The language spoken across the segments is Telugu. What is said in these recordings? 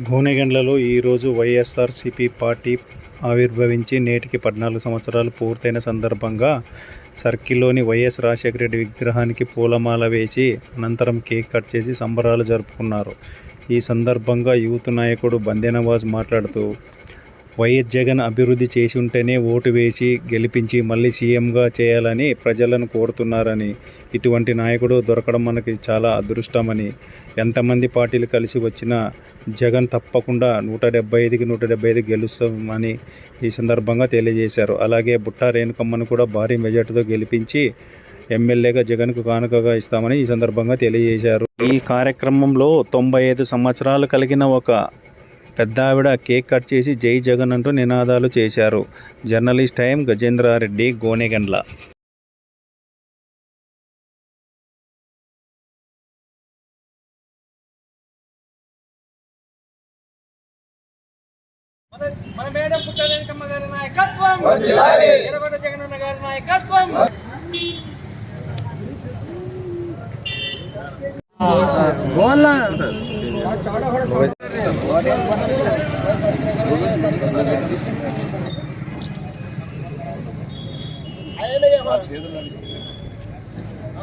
గోనెగండ్లలో ఈరోజు వైఎస్ఆర్సీపీ పార్టీ ఆవిర్భవించి నేటికి పద్నాలుగు సంవత్సరాలు పూర్తయిన సందర్భంగా సర్కిల్లోని వైఎస్ రాజశేఖర రెడ్డి విగ్రహానికి పూలమాల వేసి అనంతరం కేక్ కట్ చేసి సంబరాలు జరుపుకున్నారు. ఈ సందర్భంగా యూత్ నాయకుడు బందెనవాజ్ మాట్లాడుతూ వైఎస్ జగన్ అభివృద్ధి చేసి ఉంటేనే ఓటు వేసి గెలిపించి మళ్ళీ సీఎంగా చేయాలని ప్రజలను కోరుతున్నారని ఇటువంటి నాయకుడు దొరకడం మనకి చాలా అదృష్టమని. ఎంతమంది పార్టీలు కలిసి వచ్చినా జగన్ తప్పకుండా నూట డెబ్బై ఐదుకి నూట డెబ్బై ఐదు గెలుస్తామని ఈ సందర్భంగా తెలియజేశారు. అలాగే బుట్టా రేణుకమ్మను కూడా భారీ మెజార్టీతో గెలిపించి ఎమ్మెల్యేగా జగన్కు కానుకగా ఇస్తామని ఈ సందర్భంగా తెలియజేశారు. ఈ కార్యక్రమంలో తొంభై ఐదు సంవత్సరాలు కలిగిన ఒక పెద్ద ఆవిడ కేక్ కట్ చేసి జై జగన్ అంటూ నినాదాలు చేశారు. Journalist time Gajendra Reddy Gonegandla. మన మన మేడం పుట్టలేనికమ్మ గారి నాయకత్వం. ఎర్రగొండ జగనన్న గారి నాయకత్వం.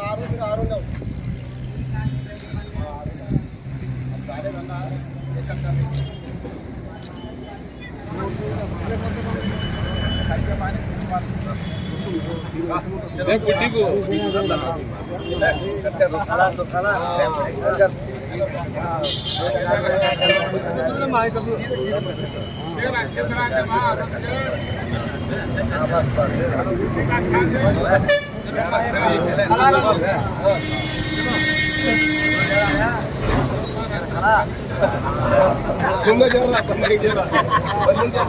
ఆరోగ్యం ఆరోగ్యం. देखो देखो तुमने जगह तुमने जगह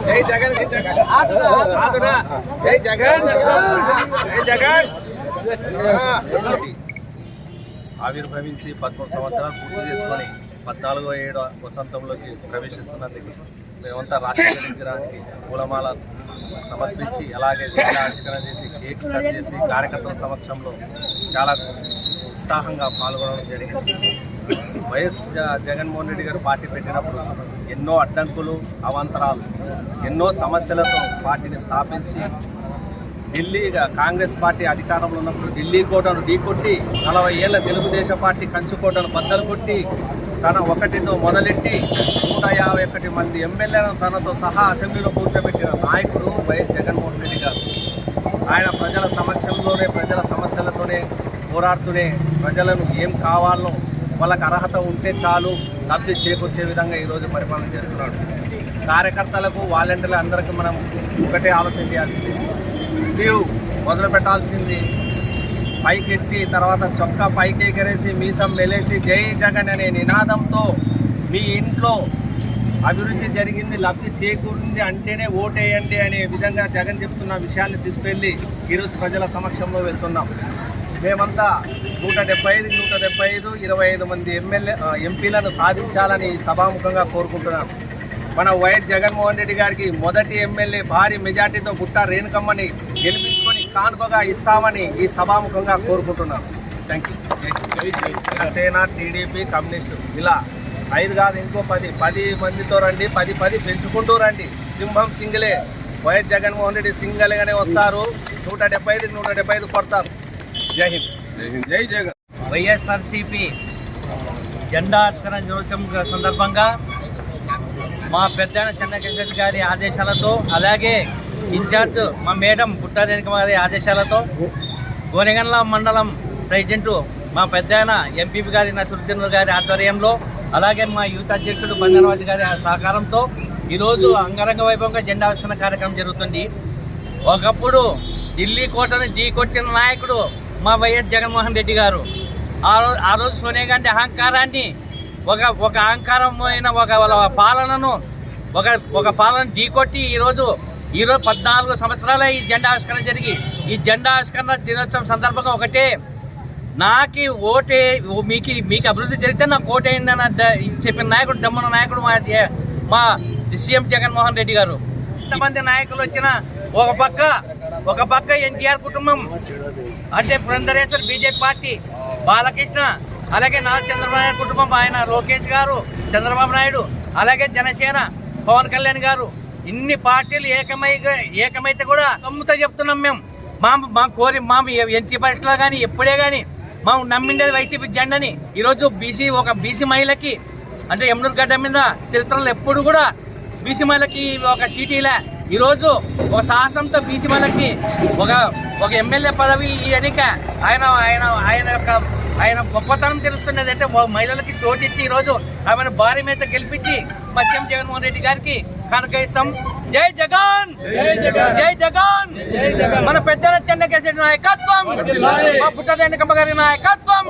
जय जगन जय जगन हाथ ना हाथ ना जय जगन जय जगन हाँ ఆవిర్భవించి పదమూడు సంవత్సరాలు పూర్తి చేసుకొని పద్నాలుగో ఏడో వసంతంలోకి ప్రవేశిస్తున్నందుకు మేమంతా రాష్ట్ర విగ్రహానికి పూలమాల సమర్పించి అలాగే ఆవిష్కరణ చేసి కేక్ కట్ చేసి కార్యకర్తల సమక్షంలో చాలా ఉత్సాహంగా పాల్గొనడం జరిగింది. వైఎస్ జ- జగన్మోహన్ రెడ్డి గారు పార్టీ పెట్టినప్పుడు ఎన్నో అడ్డంకులు అవాంతరాలు ఎన్నో సమస్యలతో పార్టీని స్థాపించి ఢిల్లీగా కాంగ్రెస్ పార్టీ అధికారంలో ఉన్నప్పుడు ఢిల్లీ కోటను ఢీకొట్టి నలభై ఏళ్ళ తెలుగుదేశం పార్టీ కంచుకోటను బద్దలు కొట్టి తన ఒకటితో మొదలెట్టి నూట యాభై ఒకటి మంది ఎమ్మెల్యేలను తనతో సహా అసెంబ్లీలో కూర్చోబెట్టిన నాయకుడు వైఎస్ జగన్మోహన్ రెడ్డి గారు. ఆయన ప్రజల సమక్షంలోనే ప్రజల సమస్యలతోనే పోరాడుతూనే ప్రజలను ఏం కావాలో వాళ్ళకి అర్హత ఉంటే చాలు లబ్ధి చేకూర్చే విధంగా ఈరోజు పరిపాలన చేస్తున్నాడు. కార్యకర్తలకు వాలంటీర్లు అందరికీ మనం ఒకటే ఆలోచన చేయాల్సింది. స్లీవ్ మొదలు పెట్టాల్సింది పైకెత్తి తర్వాత చొక్కా పైకి ఎగరేసి మీసం మెలేసి జై జగన్ అనే నినాదంతో మీ ఇంట్లో అభివృద్ధి జరిగింది లబ్ధి చేకూరింది అంటేనే ఓటేయండి అనే విధంగా జగన్ చెప్తున్న విషయాన్ని తీసుకెళ్ళి ఈరోజు ప్రజల సమక్షంలో వెళ్తున్నాం మేమంతా నూట డెబ్బై ఐదు నూట డెబ్బై ఐదు ఇరవై ఐదు మంది ఎమ్మెల్యే ఎంపీలను సాధించాలని సభాముఖంగా కోరుకుంటున్నాను మన వైఎస్ జగన్మోహన్ రెడ్డి గారికి మొదటి ఎమ్మెల్యే భారీ మెజార్టీతో గుట్ట రేణుకమ్మని గెలిపించుకొని కానుకగా ఇస్తామని ఈ సభాముఖంగా కోరుకుంటున్నాం thank you Janasena TDP communist ఇలా ఐదు కాదు ఇంకో పది. పది మందితో రండి పది పది పెంచుకుంటూ రండి. సింహం సింగిలే. వైఎస్ జగన్మోహన్ రెడ్డి సింగల్గానే వస్తారు. నూట డెబ్బై ఐదు నూట డెబ్బై ఐదు కొడతారు. జై హింద్. జై జగన్. వైఎస్ఆర్సిపి జెండా ఆవిష్కరణ దినోత్సవం సందర్భంగా మా పెద్ద చెన్నకేశ్వర గారి ఆదేశాలతో అలాగే ఇన్ఛార్జ్ మా మేడం పుట్టారేణిక గారి ఆదేశాలతో గోనెగండ్ల మండలం ప్రెసిడెంట్ మా పెద్ద ఎంపీపీ గారి నసరుద్దీన్ గారి ఆధ్వర్యంలో అలాగే మా యూత్ అధ్యక్షుడు బంగారాజు గారి సహకారంతో ఈరోజు అంగరంగ వైభవంగా జెండా ఆవిష్కరణ కార్యక్రమం జరుగుతుంది. ఒకప్పుడు ఢిల్లీ కోటను ఢీ కొట్టిన నాయకుడు మా వైఎస్ జగన్మోహన్ రెడ్డి గారు. ఆ రోజు ఆ రోజు సోనియా గాంధీ అహంకారాన్ని ఒక ఒక అహంకారమైన ఒక వాళ్ళ పాలనను ఒక ఒక పాలన ఢీకొట్టి ఈరోజు ఈరోజు పద్నాలుగు సంవత్సరాల ఈ జెండా ఆవిష్కరణ జరిగి ఈ జెండా ఆవిష్కరణ దినోత్సవం సందర్భంగా ఒకటే. నాకి ఓటే మీకు మీకు అభివృద్ధి జరిగితే నాకు ఓటేయండి అని చెప్పిన నాయకుడు డమ్మన నాయకుడు మా మా సీఎం జగన్మోహన్ రెడ్డి గారు. ఎంతమంది నాయకులు వచ్చిన ఒక పక్క ఒక పక్క ఎన్టీఆర్ కుటుంబం అంటే పురంధరేశ్వర్ బీజేపీ పార్టీ బాలకృష్ణ అలాగే నారా చంద్రబాబు నాయుడు కుటుంబం ఆయన లోకేష్ గారు చంద్రబాబు నాయుడు అలాగే జనసేన పవన్ కళ్యాణ్ గారు. ఇన్ని పార్టీలు ఏకమై ఏకమైతే కూడా నమ్ముతా చెప్తున్నాం మేము. మా మా కోరి మా ఎన్టీ పరిస్థితుల్లో కానీ ఎప్పుడే కానీ మా నమ్మిండేది వైసీపీ జెండని ఈరోజు బీసీ ఒక బీసీ మహిళకి అంటే ఎమ్నూరు గడ్డ మీద చరిత్రలో ఎప్పుడు కూడా బీసీ మహిళకి ఒక సీటీలే ఈరోజు ఒక సాహసంతో బీసీ మహిళకి ఒక ఒక ఎమ్మెల్యే పదవి ఈ ఎన్నిక ఆయన ఆయన ఆయన యొక్క ఆయన గొప్పతనం తెలుస్తున్నది అంటే మహిళలకి చోటు ఇచ్చి ఈరోజు ఆమెను భారీ మీద గెలిపించి మా సీఎం జగన్మోహన్ రెడ్డి గారికి కనుక ఇస్తాం జై జగన్! జై జగన్! మన పెద్దల చెన్నకేశ్వరి నాయకత్వం! మా పుట్టదేనికమ్మ గారి నాయకత్వం!